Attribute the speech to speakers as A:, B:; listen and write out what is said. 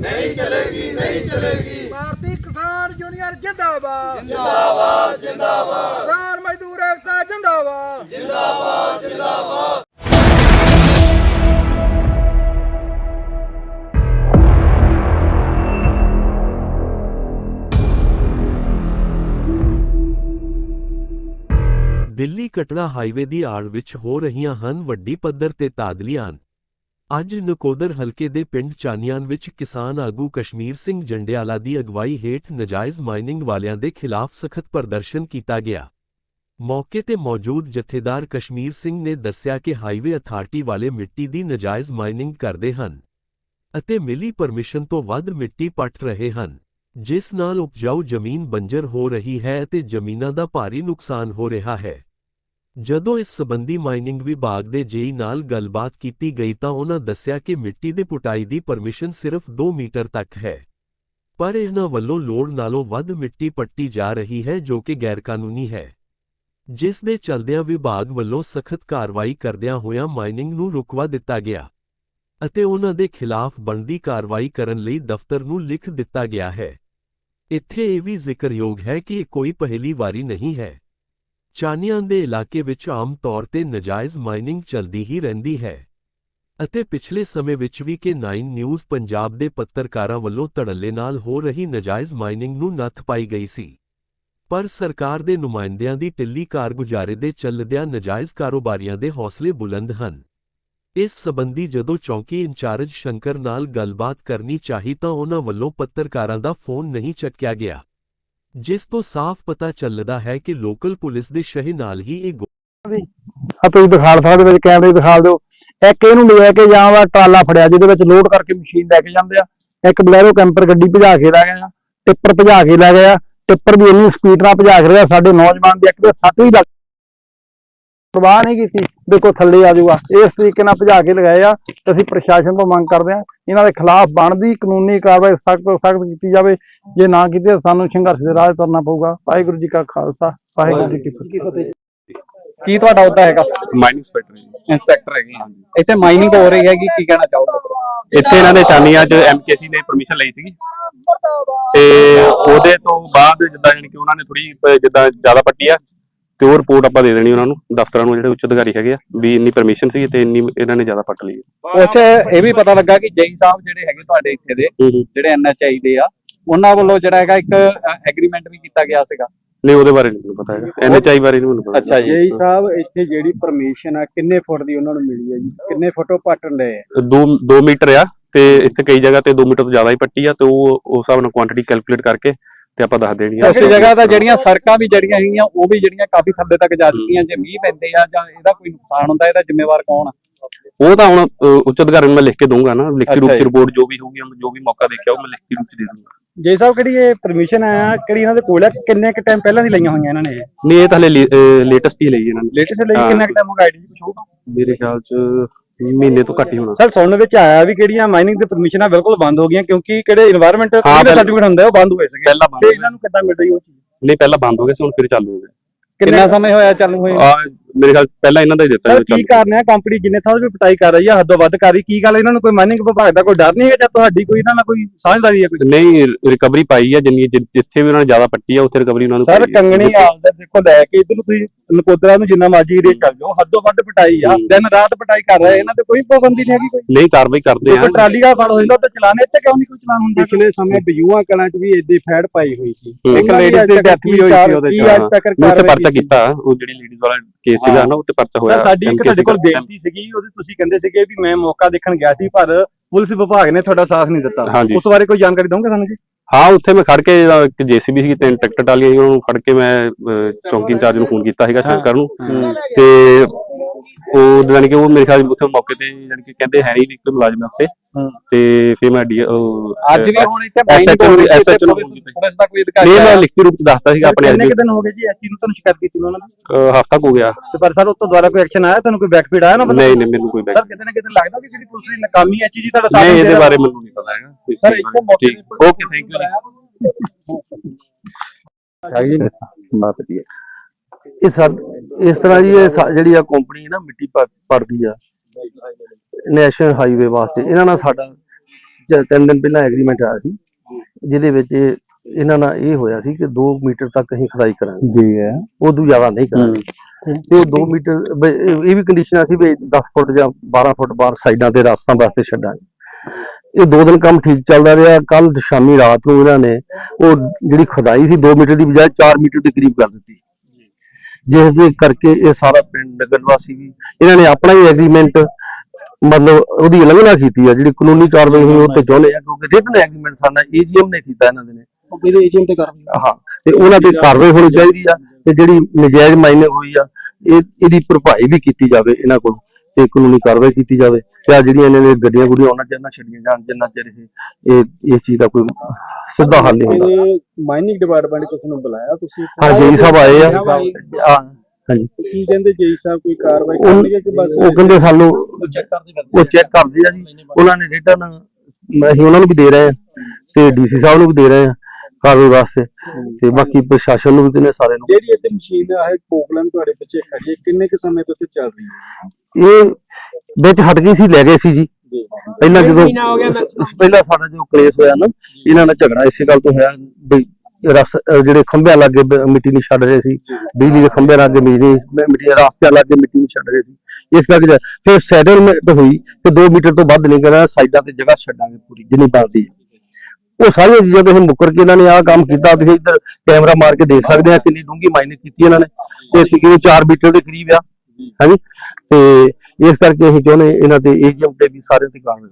A: ਨਹੀਂ ਚਲੇਗੀ ਨਹੀਂ ਚਲੇਗੀ।
B: ਭਾਰਤੀ ਕਿਸਾਨ ਯੂਨੀਅਨ ਜਿੰਦਾਬਾਦ। ਜਿੰਦਾਬਾਦ ਜਿੰਦਾਬਾਦ। ਕਿਸਾਨ ਮਜ਼ਦੂਰ ਏਕਤਾ ਜਿੰਦਾਬਾਦ।
C: ਦਿੱਲੀ ਕਟੜਾ ਹਾਈਵੇ ਦੀ ਆੜ ਵਿੱਚ ਹੋ ਰਹੀਆਂ ਹਨ ਵੱਡੀ ਪੱਧਰ ਤੇ ਤਾਦਲੀਆਂ। ਅੱਜ ਨਕੋਦਰ ਹਲਕੇ ਦੇ ਪਿੰਡ ਚਾਨੀਆਂ ਵਿੱਚ ਕਿਸਾਨ ਆਗੂ ਕਸ਼ਮੀਰ ਸਿੰਘ ਜੰਡਿਆਲਾ ਦੀ ਅਗਵਾਈ ਹੇਠ ਨਜਾਇਜ਼ ਮਾਈਨਿੰਗ ਵਾਲਿਆਂ ਦੇ ਖਿਲਾਫ ਸਖਤ ਪ੍ਰਦਰਸ਼ਨ ਕੀਤਾ ਗਿਆ। ਮੌਕੇ ਤੇ ਮੌਜੂਦ ਜਥੇਦਾਰ ਕਸ਼ਮੀਰ ਸਿੰਘ ਨੇ ਦੱਸਿਆ ਕਿ ਹਾਈਵੇ ਅਥਾਰਟੀ ਵਾਲੇ ਮਿੱਟੀ ਦੀ ਨਜਾਇਜ਼ ਮਾਈਨਿੰਗ ਕਰਦੇ ਹਨ ਅਤੇ ਮਿਲੀ ਪਰਮਿਸ਼ਨ ਤੋਂ ਵੱਧ ਮਿੱਟੀ ਪੱਟ ਰਹੇ ਹਨ, ਜਿਸ ਨਾਲ ਉਪਜਾਊ ਜ਼ਮੀਨ ਬੰਜਰ ਹੋ ਰਹੀ ਹੈ ਅਤੇ ਜ਼ਮੀਨਾਂ ਦਾ ਭਾਰੀ ਨੁਕਸਾਨ ਹੋ ਰਿਹਾ ਹੈ। ਜਦੋਂ ਇਸ ਸਬੰਧੀ ਮਾਈਨਿੰਗ ਵਿਭਾਗ ਦੇ ਜੇਈ ਨਾਲ ਗੱਲਬਾਤ ਕੀਤੀ ਗਈ ਤਾਂ ਉਹਨਾਂ ਦੱਸਿਆ ਕਿ ਮਿੱਟੀ ਦੇ ਪੁਟਾਈ ਦੀ ਪਰਮਿਸ਼ਨ ਸਿਰਫ 2 ਮੀਟਰ ਤੱਕ ਹੈ। ਪਰ ਇਹਨਾਂ ਵੱਲੋਂ ਲੋੜ ਨਾਲੋਂ ਵੱਧ ਮਿੱਟੀ ਪੱਟੀ ਜਾ ਰਹੀ ਹੈ ਜੋ ਕਿ ਗੈਰਕਾਨੂੰਨੀ ਹੈ। ਜਿਸ ਦੇ ਚਲਦਿਆਂ ਵਿਭਾਗ ਵੱਲੋਂ ਸਖਤ ਕਾਰਵਾਈ ਕਰਦਿਆਂ ਹੋਇਆਂ ਮਾਈਨਿੰਗ ਨੂੰ ਰੁਕਵਾ ਦਿੱਤਾ ਗਿਆ ਅਤੇ ਉਹਨਾਂ ਦੇ ਖਿਲਾਫ ਬਣਦੀ ਕਾਰਵਾਈ ਕਰਨ ਲਈ ਦਫ਼ਤਰ ਨੂੰ ਲਿਖ ਦਿੱਤਾ ਗਿਆ ਹੈ। ਇੱਥੇ ਇਹ ਵੀ ਜ਼ਿਕਰਯੋਗ ਹੈ ਕਿ ਇਹ ਕੋਈ ਪਹਿਲੀ ਵਾਰੀ ਨਹੀਂ ਹੈ। ਚਾਨੀਆਂ ਦੇ ਇਲਾਕੇ ਵਿੱਚ ਆਮ ਤੌਰ ਤੇ ਨਜਾਇਜ਼ ਮਾਈਨਿੰਗ ਚੱਲਦੀ ਹੀ ਰਹਿੰਦੀ ਹੈ। ਅਤੇ ਪਿਛਲੇ ਸਮੇਂ ਵਿੱਚ ਵੀ ਕਿ 9 ਨਿਊਜ਼ ਪੰਜਾਬ ਦੇ ਪੱਤਰਕਾਰਾਂ ਵੱਲੋਂ ਧੜੱਲੇ ਨਾਲ ਹੋ ਰਹੀ ਨਜਾਇਜ਼ ਮਾਈਨਿੰਗ ਨੂੰ ਨੱਥ ਪਾਈ ਗਈ ਸੀ। ਪਰ ਸਰਕਾਰ ਦੇ ਨੁਮਾਇੰਦਿਆਂ ਦੀ ਢਿੱਲੀ ਕਾਰਗੁਜ਼ਾਰੇ ਦੇ ਚੱਲਦਿਆਂ ਨਜਾਇਜ਼ ਕਾਰੋਬਾਰੀਆਂ ਦੇ ਹੌਸਲੇ ਬੁਲੰਦ ਹਨ। ਇਸ ਸਬੰਧੀ ਜਦੋਂ ਚੌਂਕੀ ਇੰਚਾਰਜ ਸ਼ੰਕਰ ਨਾਲ ਗੱਲਬਾਤ ਕਰਨੀ ਚਾਹੀ ਤਾਂ ਉਹਨਾਂ ਵੱਲੋਂ ਪੱਤਰਕਾਰਾਂ ਦਾ ਫੋਨ ਨਹੀਂ ਚੱਕਿਆ ਗਿਆ। ਜਿਸ ਤੋਂ ਸਾਫ਼ ਪਤਾ ਚੱਲਦਾ ਹੈ ਕਿ ਲੋਕਲ ਪੁਲਿਸ ਦੇ ਸ਼ਹਿ ਨਾਲ ਹੀ ਇਹ
D: ਆ ਤੁਸੀਂ ਦਿਖਾ ਸਕਦੇ ਵਿੱਚ ਕੈਮਰੇ ਦਿਖਾ ਦਿਓ। ਇੱਕ ਇਹਨੂੰ ਲੈ ਕੇ ਜਾਂ ਵਾ ਟਰਾਲਾ ਫੜਿਆ, ਜਿਹਦੇ ਵਿੱਚ ਲੋਡ ਕਰਕੇ ਮਸ਼ੀਨ ਲੈ ਕੇ ਜਾਂਦੇ ਆ। ਇੱਕ ਬਲੈਰੋ ਕੈਂਪਰ ਗੱਡੀ ਭਜਾ ਕੇ ਲੈ ਗਏ ਆ, ਟਿੱਪਰ ਭਜਾ ਕੇ ਲੈ ਗਿਆ ਟਿੱਪਰ ਵੀ ਇੰਨੀ ਸਪੀਡ ਨਾਲ ਭਜਾ ਕੇ ਰਿਹਾ ਸਾਡੇ ਨੌਜਵਾਨ ਦੀ ਇੱਕ ਦੇ ਸੱਟ ਵੀ ਲੱਗ ਪਰਵਾਹ ਨਹੀਂ ਕੀਤੀ। ਦੇਖੋ ਥੱਲੇ ਆ ਜਾਊਗਾ। ਇਸ ਤਰੀਕੇ ਨਾਲ ਭਜਾ ਕੇ ਲਗਾਏ ਆ ਤੇ ਅਸੀਂ ਪ੍ਰਸ਼ਾਸਨ ਤੋਂ ਮੰਗ ਕਰਦੇ ਆ ਇਹਨਾਂ ਦੇ ਖਿਲਾਫ ਬਣਦੀ ਕਾਨੂੰਨੀ ਕਾਰਵਾਈ ਸਖਤ ਤੋਂ ਸਖਤ ਕੀਤੀ ਜਾਵੇ। ਜੇ ਨਾ ਕੀਤੀ ਤਾਂ ਸਾਨੂੰ ਸੰਘਰਸ਼ ਦੇ ਰਾਹ ਤੁਰਨਾ ਪਊਗਾ। ਵਾਹਿਗੁਰੂ ਜੀ ਕਾ ਖਾਲਸਾ ਵਾਹਿਗੁਰੂ ਜੀ ਕੀ ਫਤਿਹ।
E: ਕੀ ਤੁਹਾਡਾ ਅਹੁਦਾ ਹੈਗਾ?
F: ਮਾਈਨਿੰਗ ਇੰਸਪੈਕਟਰ
E: ਇੰਸਪੈਕਟਰ ਹੈਗੇ ਹਾਂ ਇੱਥੇ ਮਾਈਨਿੰਗ ਹੋ ਰਹੀ ਹੈਗੀ ਕੀ ਕਹਿਣਾ ਚਾਹੋਗੇ?
F: ਇੱਥੇ ਇਹਨਾਂ ਨੇ ਚਾਨੀਆਂ ਚ ਐਮਕੇਸੀ ਨੇ ਪਰਮਿਸ਼ਨ ਲਈ ਸੀਗੀ। ਤੇ ਉਹਦੇ ਤੋਂ ਬਾਅਦ ਜਿੱਦਾਂ ਜਾਣੀ ਕਿ ਉਹਨਾਂ ਨੇ ਥੋੜੀ ਜਿੱਦਾਂ ਜ਼ਿਆਦਾ ਪੱਟੀ ਆ ਤੇ ਉਹ ਰਿਪੋਰਟ ਆਪਾਂ ਦੇ ਦੇਣੀ ਉਹਨਾਂ ਨੂੰ ਦਫ਼ਤਰਾਂ ਨੂੰ ਜਿਹੜੇ ਉੱਚ ਅਧਿਕਾਰੀ ਹੈਗੇ ਆ ਵੀ ਇੰਨੀ ਪਰਮਿਸ਼ਨ ਸੀ ਤੇ ਇੰਨੀ ਇਹਨਾਂ ਨੇ ਜ਼ਿਆਦਾ ਪੱਟ ਲਈ
E: ਉੱਥੇ ਇਹ ਵੀ ਪਤਾ ਲੱਗਾ ਕਿ ਜਈ ਸਾਹਿਬ ਜਿਹੜੇ ਹੈਗੇ ਤੁਹਾਡੇ ਇੱਥੇ ਦੇ ਜਿਹੜੇ ਐਨਐਚਆਈ ਦੇ ਆ ਉਹਨਾਂ ਵੱਲੋਂ ਜਿਹੜਾ ਹੈਗਾ ਇੱਕ ਐਗਰੀਮੈਂਟ ਵੀ ਕੀਤਾ ਗਿਆ ਸੀਗਾ।
F: ਨਹੀਂ ਉਹਦੇ ਬਾਰੇ ਨਹੀਂ ਮੈਨੂੰ ਪਤਾ ਹੈਗਾ। ਐਨਐਚਆਈ ਬਾਰੇ ਨਹੀਂ ਮੈਨੂੰ ਪਤਾ
E: ਅੱਛਾ ਜੀ।
D: ਜੇਈ ਸਾਹਿਬ ਇੱਥੇ ਜਿਹੜੀ ਪਰਮਿਸ਼ਨ ਆ ਕਿੰਨੇ ਫੁੱਟ ਦੀ ਉਹਨਾਂ ਨੂੰ ਮਿਲੀ ਹੈ ਜੀ? ਕਿੰਨੇ ਫੁੱਟੋਂ ਪੱਟਣ ਲਏ ਆ?
F: 2 2 ਮੀਟਰ ਆ ਤੇ ਇੱਥੇ ਕਈ ਜਗ੍ਹਾ ਤੇ 2 ਮੀਟਰ ਤੋਂ ਜ਼ਿਆਦਾ ਹੀ ਪੱਟੀ ਆ ਤੇ ਉਹ ਉਸ ਹਿਸਾਬ ਨਾਲ ਕੁਆਂਟੀਟੀ ਕੈਲਕੂਲੇਟ ਕਰਕੇ ਤੇ ਆਪਾਂ ਦੱਸ ਦੇਣੀ ਆ
E: ਉਸ ਜਗ੍ਹਾ ਤਾਂ ਜਿਹੜੀਆਂ ਸੜਕਾਂ ਵੀ ਜਿਹੜੀਆਂ ਹੈਗੀਆਂ ਉਹ ਵੀ ਜਿਹੜੀਆਂ ਕਾਫੀ ਥੱਲੇ ਤੱਕ ਜਾ ਚੁੱਕੀਆਂ ਜੇ ਮੀਂਹ ਪੈਂਦੇ ਆ ਜਾਂ ਇਹਦਾ ਕੋਈ ਨੁਕਸਾਨ ਹੁੰਦਾ ਇਹਦਾ ਜ਼ਿੰਮੇਵਾਰ ਕੌਣ ਆ?
F: ਉਹ ਤਾਂ ਹੁਣ ਉੱਚ ਅਧਿਕਾਰੀ ਨੂੰ ਮੈਂ ਲਿਖ ਕੇ ਦਊਂਗਾ ਨਾ ਲਿਖਤੀ ਰੂਪ ਚ
E: ਜੀ।
F: ਰਿਪੋਰਟ ਜੋ ਵੀ ਹੋਊਗੀ ਜੋ ਵੀ ਮੌਕਾ ਦੇਖਿਆ ਉਹ ਮੈਂ ਲਿਖਤੀ ਰੂਪ ਚ ਦੇ ਦੂੰਗਾ
D: ਜੇਈ ਸਾਹਿਬ ਕਿਹੜੀ ਇਹ ਪਰਮਿਸ਼ਨ ਆ ਕਿਹੜੀ ਇਹਨਾਂ ਦੇ ਕੋਲ ਆ ਕਿੰਨੇ ਕ ਟਾਈਮ ਪਹਿਲਾਂ ਦੀ ਲਈਆਂ ਹੋਈਆਂ ਇਹਨਾਂ ਨੇ
F: ਨਹੀਂ ਇਹ ਤਾਂ ਹਲੇ ਲੇਟੈਸਟ ਹੀ ਲਈ ਇਹਨਾਂ ਨੇ।
D: ਲੇਟੈਸਟ ਲਈ। ਕਿੰਨਾ ਕ ਟਾਈਮ ਹੋ ਗਿਆ ਆਈਡੀ ਕੁਝ ਹੋਊਗਾ
F: ਮੇਰੇ ਖਿਆਲ ਚ ਮਹੀਨੇ ਤੋਂ ਘੱਟ ਹੀ ਹੋਣਾ।
D: ਸਰ ਸੁਣਨ ਵਿੱਚ ਆਇਆ ਵੀ ਕਿਹੜੀਆਂ ਮਾਈਨਿੰਗ ਦੇ ਪਰਮਿਸ਼ਨਾਂ ਬਿਲਕੁਲ ਬੰਦ ਹੋ ਗਈਆਂ ਕਿਉਂਕਿ ਕਿਹੜੇ এনवायरमेंट ਸਰਟੀਫਿਕੇਟ ਹੁੰਦਾ ਉਹ ਬੰਦ ਹੋਏ ਸੀਗੇ।
F: ਪਹਿਲਾਂ ਬੰਦ
D: ਇਹਨਾਂ ਨੂੰ ਕਿੱਦਾਂ ਮਿਲ ਰਹੀ ਉਹ
F: ਨਹੀਂ ਪਹਿਲਾਂ ਬੰਦ ਹੋ ਗਏ ਸੀ ਹੁਣ ਫਿਰ ਚਾਲੂ ਹੋ ਗਏ।
E: ਕਿੰਨਾ ਸਮੇਂ ਹੋਇਆ ਚਾਲੂ ਹੋਏ?
F: ਮੇਰੇ ਖਿਆਲ ਪਹਿਲਾਂ ਇਹਨਾਂ ਦਾ ਹੀ ਦਿੱਤਾ
D: ਸਰ ਕੀ
F: ਚਾਲੂ
D: ਕਾਰਨ ਹੈ? ਕੰਪਨੀ ਜਿੰਨੇ ਥਾਂ ਵੀ ਪਟਾਈ ਕਰ ਰਹੀ ਆ ਹੱਦੋਂ ਵੱਧ ਕਰ ਰਹੀ ਕੀ ਗੱਲ ਇਹਨਾਂ ਨੂੰ ਕੋਈ ਮਾਈਨਿੰਗ ਵਿਭਾਗ ਦਾ ਕੋਈ ਡਰ ਨਹੀਂ ਹੈ ਜਾਂ ਤੁਹਾਡੀ ਕੋਈ ਇਹਨਾਂ ਨਾਲ ਕੋਈ ਸਾਂਝਦਾਰੀ ਹੈ ਕੋਈ?
F: ਨਹੀਂ ਰਿਕਵਰੀ ਪਾਈ ਆ ਜਿੰਨੀ ਜਿ- ਜਿੱਥੇ ਵੀ ਉਹਨਾਂ ਨੇ ਜ਼ਿਆਦਾ ਪੱਟੀ ਆ ਉੱਥੇ ਰਿਕਵਰੀ ਉਹਨਾਂ ਨੂੰ
D: ਸਰ
F: ਪਾਈ ਆ।
D: ਕੰਗਣੀ ਦੇਖੋ ਲੈ ਕੇ ਇਧਰ ਨੂੰ ਤੁਸੀਂ ਨਕੋਦਰਾ ਨੂੰ ਜਿੰਨਾ ਮਰਜ਼ੀ ਏਰੀਆ ਚੱਲ ਜਾਓ ਹੱਦੋਂ ਵੱਧ ਪਟਾਈ ਆ।
F: ਹੂੰ।
D: ਦਿਨ ਰਾਤ ਪਟਾਈ ਕਰ ਰਹੇ ਇਹਨਾਂ ਤੇ ਕੋਈ ਪਾਬੰਦੀ ਨਹੀਂ ਹੈਗੀ ਕੋਈ।
F: ਨਹੀਂ ਕਾਰਵਾਈ ਕਰਦੇ ਆ।
D: ਟਰਾਲੀ ਦਾ ਫੜ ਹੋ ਜਾਂਦਾ ਤੇ ਚਲਾਣੇ ਇੱਥੇ ਕਿਉਂ ਨਹੀਂ ਕੋਈ ਚਲਾਨ ਹੁੰਦਾ?
E: ਪਿਛਲੇ ਸਮੇਂ ਬਯੂਆ ਕਲਾਂ 'ਚ ਵੀ ਏਦੀ ਫੈੜ ਪਾਈ ਹੋਈ ਸੀ।
F: ਹੂੰ।
E: ਇੱਕ ਲੇਡੀ ਦੀ ਡੈਥ ਵੀ ਹੋਈ ਸੀ ਉਹਦੇ 'ਚ।
D: ਅੱਜ ਤੱਕ
F: ਮੈਂ ਉੱਥੇ ਪਰਚਾ ਕੀਤਾ ਉਹ ਜਿਹੜੀ ਲੇਡੀਜ਼ ਵਾਲਾ ਕੇਸ ਸੀਗਾ ਨਾ ਉੱਤੇ ਪਰਚਾ ਹੋਇਆ
D: ਸਾਡੀ ਇੱਕ ਤੁਹਾਡੇ ਕੋਲ। ਬੇਨਤੀ ਸੀਗੀ ਉਹਦੀ ਤੁਸੀਂ ਕਹਿੰਦੇ ਸੀਗੇ ਵੀ ਮੈਂ ਮੌਕਾ ਦੇਖਣ ਗਿਆ ਸੀ ਪਰ ਪੁਲਿਸ ਵਿਭਾਗ ਨੇ ਤੁਹਾਡਾ ਸਾਥ ਨਹੀਂ ਦਿੱਤਾ। ਉਸ ਬਾਰੇ ਕੋਈ ਜਾਣਕਾਰੀ ਦੋਗੇ ਸਾਨੂੰ ਜੀ
F: ਹਾਂ ਉੱਥੇ ਮੈਂ ਖੜ ਕੇ ਇੱਕ ਜੀਸੀਬੀ ਸੀ ਤਿੰਨ ਟਰੈਕਟਰ ਟਾਲੀਆਂ ਸੀ ਉਹਨਾਂ ਨੂੰ ਫੜ ਕੇ ਮੈਂ ਚੌਂਕੀ ਇੰਚਾਰਜ ਨੂੰ ਫੋਨ ਕੀਤਾ ਸੀਗਾ ਸ਼ੰਕਰ ਨੂੰ ਤੇ ਉਹ ਜਾਨੀ ਕਿ ਉਹ ਮੇਰੇ ਖਿਆਲ ਉੱਥੇ ਮੌਕੇ ਤੇ ਜਾਨੀ ਕਿ ਕਹਿੰਦੇ ਹੈ ਨਹੀਂ ਕੋਈ ਮੁਲਾਜ਼ਮ ਉੱਥੇ। ਤੇ ਫਿਰ ਮੈਂ ਡੀ
E: ਅੱਜ ਵੀ ਹੁਣ ਇੱਥੇ ਮਾਈਨਿੰਗ ਹੋ ਰਹੀ ਹੈ
F: SHO ਨੂੰ
E: ਪੁਲਿਸ ਦਾ ਕੋਈ ਅਧਿਕਾਰੀ
F: ਨਹੀਂ ਮੈਂ? ਲਿਖਤੀ ਰੂਪ ਚ ਦੱਸਤਾ ਸੀਗਾ ਆਪਣੇ
D: ਕਿੰਨੇ ਕੁ ਦਿਨ ਹੋ ਗਏ ਜੀ? ਇਸ ਚੀਜ਼ ਨੂੰ ਤੁਹਾਨੂੰ ਸ਼ਿਕਾਇਤ ਕੀਤੀ ਨੂੰ ਉਹਨਾਂ ਨੇ?
F: ਹਫਤਾ ਹੋ ਗਿਆ।
D: ਤੇ ਪਰ ਸਰ ਉਸ ਤੋਂ ਦੁਬਾਰਾ ਕੋਈ ਐਕਸ਼ਨ ਆਇਆ? ਤੁਹਾਨੂੰ ਕੋਈ ਬੈਕਫੀਡ ਆਇਆ ਨਾ
F: ਨਹੀਂ ਨਹੀਂ ਮੈਨੂੰ ਕੋਈ ਬੈਕ
D: ਸਰ ਕਿਤੇ ਨਾ ਕਿਤੇ ਲੱਗਦਾ ਕਿ ਜਿਹੜੀ ਪੁਲਿਸ ਦੀ ਨਾਕਾਮੀ ਹੈ ਚੀਜ਼ ਤੁਹਾਡਾ ਸਾਥ
F: ਨਹੀਂ ਇਹਦੇ
D: ਦੇ
F: ਬਾਰੇ ਮੈਨੂੰ ਨਹੀਂ ਪਤਾ ਹੈਗਾ।
D: ਸਰ ਇੱਕੋ। ਮੌਕੇ
F: ਠੀਕ। ਓਕੇ ਥੈਂਕ ਯੂ
D: ਬਾਤ ਹੈ?
G: ਇਹ ਸਾ ਇਸ ਤਰ੍ਹਾਂ ਜੀ ਜਿਹੜੀ ਆ ਕੰਪਨੀ ਨਾ ਮਿੱਟੀ ਪੜਦੀ ਆ। ਨੈਸ਼ਨਲ ਹਾਈਵੇ ਵਾਸਤੇ। ਇਹਨਾਂ ਨਾਲ ਸਾਡਾ ਤਿੰਨ ਦਿਨ ਪਹਿਲਾਂ ਐਗਰੀਮੈਂਟ ਆਇਆ ਸੀ ਜਿਹਦੇ ਵਿੱਚ ਇਹ- ਇਹਨਾਂ ਨਾਲ ਇਹ ਹੋਇਆ ਸੀ ਕਿ 2 ਮੀਟਰ ਤੱਕ ਅਸੀਂ ਖੁਦਾਈ ਕਰਾਂਗੇ।
D: ਜੀ ਹੈ।
G: ਉਦੋਂ ਜ਼ਿਆਦਾ ਨਹੀਂ ਕਰਾਂਗੇ। ਤੇ ਉਹ 2 ਮੀਟਰ ਇਹ ਵੀ ਕੰਡੀਸ਼ਨ ਸੀ ਵੀ 10 ਫੁੱਟ ਜਾਂ 12 ਫੁੱਟ ਬਾਹਰ ਸਾਈਡਾਂ ਤੇ ਰਸਤਾਂ ਵਾਸਤੇ ਛੱਡਾਂਗੇ। ਇਹ ਦੋ ਦਿਨ ਕੰਮ ਠੀਕ ਚੱਲਦਾ ਰਿਹਾ। ਕੱਲ ਸ਼ਾਮੀ ਰਾਤ ਨੂੰ ਇਹਨਾਂ ਨੇ ਉਹ ਜਿਹੜੀ ਖੁਦਾਈ ਸੀ 2 ਮੀਟਰ ਦੀ ਬਜਾਏ 4 ਮੀਟਰ ਦੇ ਕਰੀਬ ਕਰ ਦਿੱਤੀ। ਜਿਸ ਦੇ ਕਰਕੇ ਇਹ ਸਾਰਾ ਪਿੰਡ ਨਗਰ ਵਾਸੀ ਵੀ ਇਹਨਾਂ ਨੇ ਆਪਣਾ ਹੀ ਐਗਰੀਮੈਂਟ ਮਤਲਬ ਉਹਦੀ ਉਲੰਘਣਾ ਕੀਤੀ ਆ ਜਿਹੜੀ ਕਾਨੂੰਨੀ ਕਾਰਵਾਈ ਹੋਈ ਉਹ ਤੇ ਚਾਹੁੰਦੇ ਆ ਕਿਉਂਕਿ ਰਿਟਨ ਐਗਰੀਮੈਂਟ ਸਾਡਾ ਏਜੀਐਮ ਨੇ ਕੀਤਾ ਇਹਨਾਂ ਦੇ ਨੇ।
D: ਉਹ ਕਿਹਦੇ ਏਜੰਟ ਤੇ ਕਰ
G: ਹਾਂ ਤੇ ਉਹਨਾਂ ਤੇ ਕਾਰਵਾਈ ਹੋਣੀ ਚਾਹੀਦੀ ਆ ਤੇ ਜਿਹੜੀ ਨਜਾਇਜ਼ ਮਾਈਨਿੰਗ ਹੋਈ ਆ ਇਹ ਇਹਦੀ ਭਰਪਾਈ ਵੀ ਕੀਤੀ ਜਾਵੇ ਇਹਨਾਂ ਕੋਲ ਤੇ ਕਾਨੂੰਨੀ ਕਾਰਵਾਈ ਕੀਤੀ ਜਾਵੇ ਤੇ ਆ ਜਿਹੜੀਆਂ ਇਹਨਾਂ ਨੇ ਗੱਡੀਆਂ ਗੁੱਡੀਆਂ ਉਹਨਾਂ ਚਿਰ ਨਾ ਛੱਡੀਆਂ ਜਾਣ ਜਿੰਨਾ ਚਿਰ ਇਹ ਇਹ ਇਸ ਚੀਜ਼ ਦਾ ਕੋਈ ਸਿੱਧਾ ਹੱਲ ਨਹੀਂ ਹੁੰਦਾ।
B: ਮਾਈਨਿੰਗ ਡਿਪਾਰਟਮੈਂਟ ਕਿਸ ਨੂੰ ਬੁਲਾਇਆ ਤੁਸੀਂ?
G: ਹਾਂ ਜੀ ਸਾਹਿਬ ਆਏ ਆ। ਆ, ਹਾਂਜੀ।
B: ਕੀ ਕਹਿੰਦੇ ਜੀ ਸਾਹਿਬ ਕੋਈ ਕਾਰਵਾਈ
G: ਉਹ
B: ਕਰਨਗੇ ਕਿ ਬਸ
G: ਉਹ ਕਹਿੰਦੇ ਸਾਨੂੰ ਉਹ ਚੈੱਕ ਕਰਦੇ ਆ। ਜੀ। ਉਹਨਾਂ ਨੇ ਰਿਟਰਨ ਅਸੀਂ ਉਹਨਾਂ ਨੂੰ ਵੀ ਦੇ ਰਹੇ ਆ ਤੇ ਡੀਸੀ ਸਾਹਿਬ ਨੂੰ ਵੀ ਦੇ ਰਹੇ ਆ ਕਾਰਵਾਈ ਵਾਸਤੇ। ਤੇ ਬਾਕੀ ਪ੍ਰਸ਼ਾਸਨ ਨੂੰ ਵੀ ਕਹਿੰਦੇ ਸਾਰੇ ਨੂੰ।
B: ਜਿਹੜੀ ਇੱਥੇ ਮਸ਼ੀਨ ਹੈ ਪ੍ਰੋਬਲਮ ਤੁਹਾਡੇ ਪਿੱਛੇ ਖੜੀ ਹੈ। ਕਿੰਨੇ ਕੁ ਸਮੇਂ ਤੋਂ ਇੱਥੇ ਚੱਲ ਰਹੀ ਹੈ?
G: ਇਹ ਵਿੱਚ ਹਟ ਗਈ ਸੀ ਲੈ ਗਏ ਸੀ ਜੀ। ਪਹਿਲਾਂ ਜਦੋਂ ਪਹਿਲਾਂ ਸਾਡਾ ਜੋ ਕਲੇਸ਼ ਹੋਇਆ ਨਾ ਇਹਨਾਂ ਨਾਲ ਝਗੜਾ ਇਸੇ ਗੱਲ ਤੋਂ ਹੋਇਆ ਵੀ ਰਸ ਜਿਹੜੇ ਖੰਭਿਆਂ ਲਾਗੇ ਮਿੱਟੀ ਨਹੀਂ ਛੱਡ ਰਹੇ ਸੀ, ਬਿਜਲੀ ਦੇ ਖੰਭਿਆਂ ਲੱਗੇ ਬਿਜਲੀ ਮਿੱਟੀ ਦੇ ਰਾਸਤਿਆਂ ਮਿੱਟੀ ਨਹੀਂ ਛੱਡ ਰਹੇ ਸੀ। ਇਸ ਕਰਕੇ ਫਿਰ ਸੈਟਲਮੈਂਟ ਹੋਈ ਕਿ 2 ਮੀਟਰ ਤੋਂ ਵੱਧ ਨਹੀਂ ਕਰਨਾ ਸਾਈਡਾਂ ਤੇ ਜਗ੍ਹਾ ਛੱਡਾਂਗੇ ਪੂਰੀ, ਜਿੰਨੀ ਬਣਦੀ ਹੈ। ਉਹ ਸਾਰੀਆਂ ਚੀਜ਼ਾਂ ਤੋਂ ਅਸੀਂ ਮੁੱਕਰ ਕੇ ਇਹਨਾਂ ਨੇ ਆਹ ਕੰਮ ਕੀਤਾ, ਤੁਸੀਂ ਇੱਧਰ ਕੈਮਰਾ ਮਾਰ ਕੇ ਦੇਖ ਸਕਦੇ ਆ, ਕਿੰਨੀ ਡੂੰਘੀ ਮਾਈਨਿੰਗ ਕੀਤੀ ਇਹਨਾਂ ਨੇ। ਤੇ ਤਕਰੀਬਨ 4 ਮੀਟਰ ਦੇ ਕਰੀਬ ਆ, ਹਾਂਜੀ। ਤੇ ਇਸ ਕਰਕੇ ਅਸੀਂ ਚਾਹੁੰਦੇ ਇਹਨਾਂ ਤੇ ਏਜੀਐਮ ਤੇ ਵੀ ਸਾਰੇ ਤੇ ਕਾਰਵਾਈ